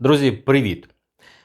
Друзі, привіт!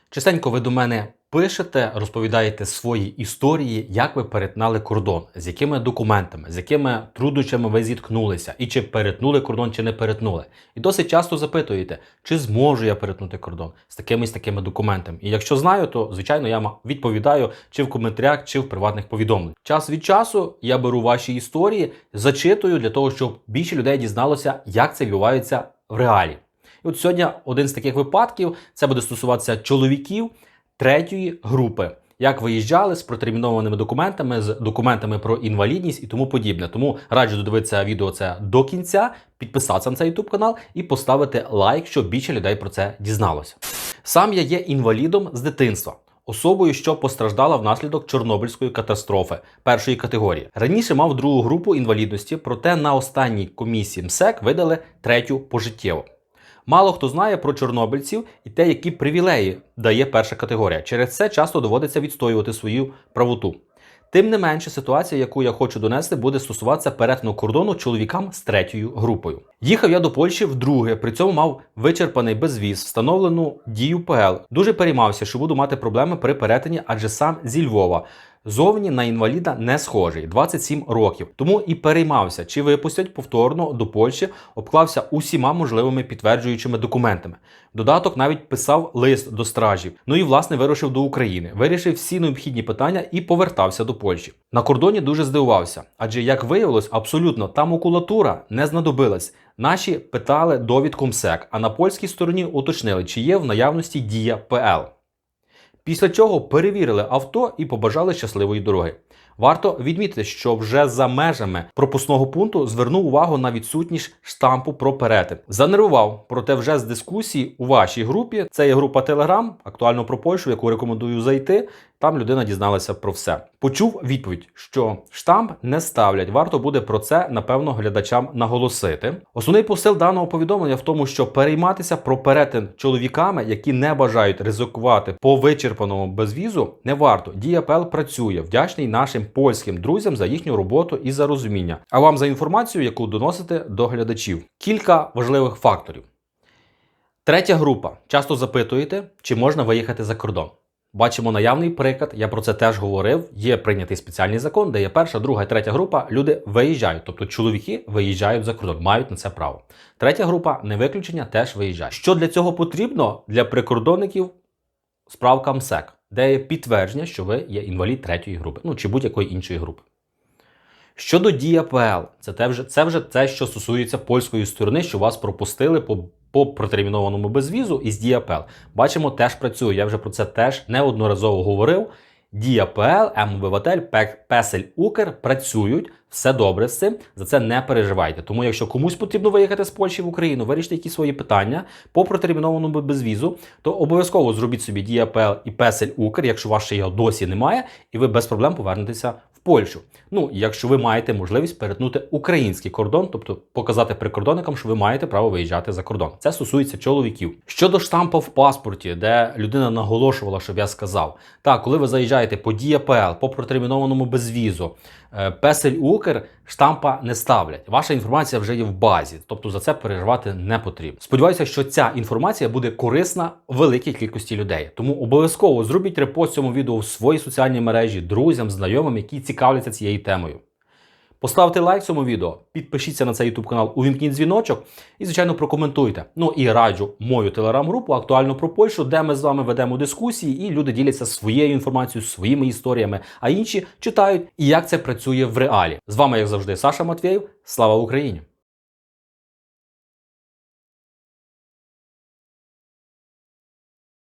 Частенько ви до мене пишете, розповідаєте свої історії, як ви перетнали кордон, з якими документами, з якими труднощами ви зіткнулися, і чи перетнули кордон, чи не перетнули. І досить часто запитуєте, чи зможу я перетнути кордон з такими з такими документами. І якщо знаю, то звичайно я відповідаю чи в коментарях, чи в приватних повідомленнях. Час від часу я беру ваші історії, зачитую для того, щоб більше людей дізналося, як це відбувається в реалі. І от сьогодні один з таких випадків це буде стосуватися чоловіків третьої групи. Як виїжджали з протермінованими документами, з документами про інвалідність і тому подібне. Тому раджу додивитися відео це до кінця, підписатися на цей YouTube канал і поставити лайк, щоб більше людей про це дізналося. Сам я є інвалідом з дитинства. Особою, що постраждала внаслідок Чорнобильської катастрофи першої категорії. Раніше мав другу групу інвалідності, проте на останній комісії МСЕК видали третю пожиттєво. Мало хто знає про чорнобильців і те, які привілеї дає перша категорія. Через це часто доводиться відстоювати свою правоту. Тим не менше, ситуація, яку я хочу донести, буде стосуватися перетину кордону чоловікам з третьою групою. Їхав я до Польщі вдруге, при цьому мав вичерпаний безвіз, встановлену дію ПЛ. Дуже переймався, що буду мати проблеми при перетині, адже сам зі Львова. Зовні на інваліда не схожий 27 років. Тому і переймався, чи випустять повторно до Польщі, обклався усіма можливими підтверджуючими документами. Додаток навіть писав лист до стражів. Ну і власне вирушив до України, вирішив всі необхідні питання і повертався до Польщі. На кордоні дуже здивувався, адже як виявилось, абсолютно та макулатура не знадобилась. Наші питали довідку МСЕК, а на польській стороні уточнили, чи є в наявності дія ПЛ. Після чого перевірили авто і побажали щасливої дороги. Варто відмітити, що вже за межами пропускного пункту звернув увагу на відсутність штампу про перетин. Занервував, проте вже з дискусії у вашій групі. Це є група Telegram, актуально про Польщу, яку рекомендую зайти. Там людина дізналася про все. Почув відповідь, що штамп не ставлять. Варто буде про це, напевно, глядачам наголосити. Основний посил даного повідомлення в тому, що перейматися про перетин чоловіками, які не бажають ризикувати по вичерпаному безвізу, не варто. Дія ПЛ працює. Вдячний нашим польським друзям за їхню роботу і за розуміння. А вам за інформацію, яку доносите до глядачів. Кілька важливих факторів. Третя група. Часто запитуєте, чи можна виїхати за кордон. Бачимо наявний приклад, я про це теж говорив. Є прийнятий спеціальний закон, де є перша, друга і третя група. Люди виїжджають, тобто чоловіки виїжджають за кордон, мають на це право. Третя група, не виключення, теж виїжджає. Що для цього потрібно для прикордонників? Справка МСЕК, де є підтвердження, що ви є інвалід третьої групи, ну чи будь-якої іншої групи. Щодо дія АПЛ, це те вже це вже те, що стосується польської сторони, що вас пропустили по по протермінованому безвізу із ДІАПЛ. Бачимо, теж працює. Я вже про це теж неодноразово говорив. ДІАПЛ, МВВТЛ, Песель Укр працюють, все добре з цим. За це не переживайте. Тому, якщо комусь потрібно виїхати з Польщі в Україну, вирішити якісь свої питання по протермінованому безвізу, то обов'язково зробіть собі Діапл і Песель Укр, якщо ваше його досі немає, і ви без проблем повернетеся Польщу. Ну, якщо ви маєте можливість перетнути український кордон, тобто показати прикордонникам, що ви маєте право виїжджати за кордон. Це стосується чоловіків. Щодо штампа в паспорті, де людина наголошувала, щоб я сказав, так, коли ви заїжджаєте по Дія ПЛ, по протермінованому безвізу, Песель Укр штампа не ставлять. Ваша інформація вже є в базі, тобто за це переживати не потрібно. Сподіваюся, що ця інформація буде корисна великій кількості людей. Тому обов'язково зробіть репост цьому відео в своїй соціальній мережі, друзям, знайомим, які цікавляться цією темою. Поставте лайк цьому відео, підпишіться на цей YouTube канал, увімкніть дзвіночок і, звичайно, прокоментуйте. Ну і раджу мою телеграм-групу актуально про Польщу, де ми з вами ведемо дискусії, і люди діляться своєю інформацією, своїми історіями, а інші читають і як це працює в реалі. З вами, як завжди, Саша Матвєєв. Слава Україні!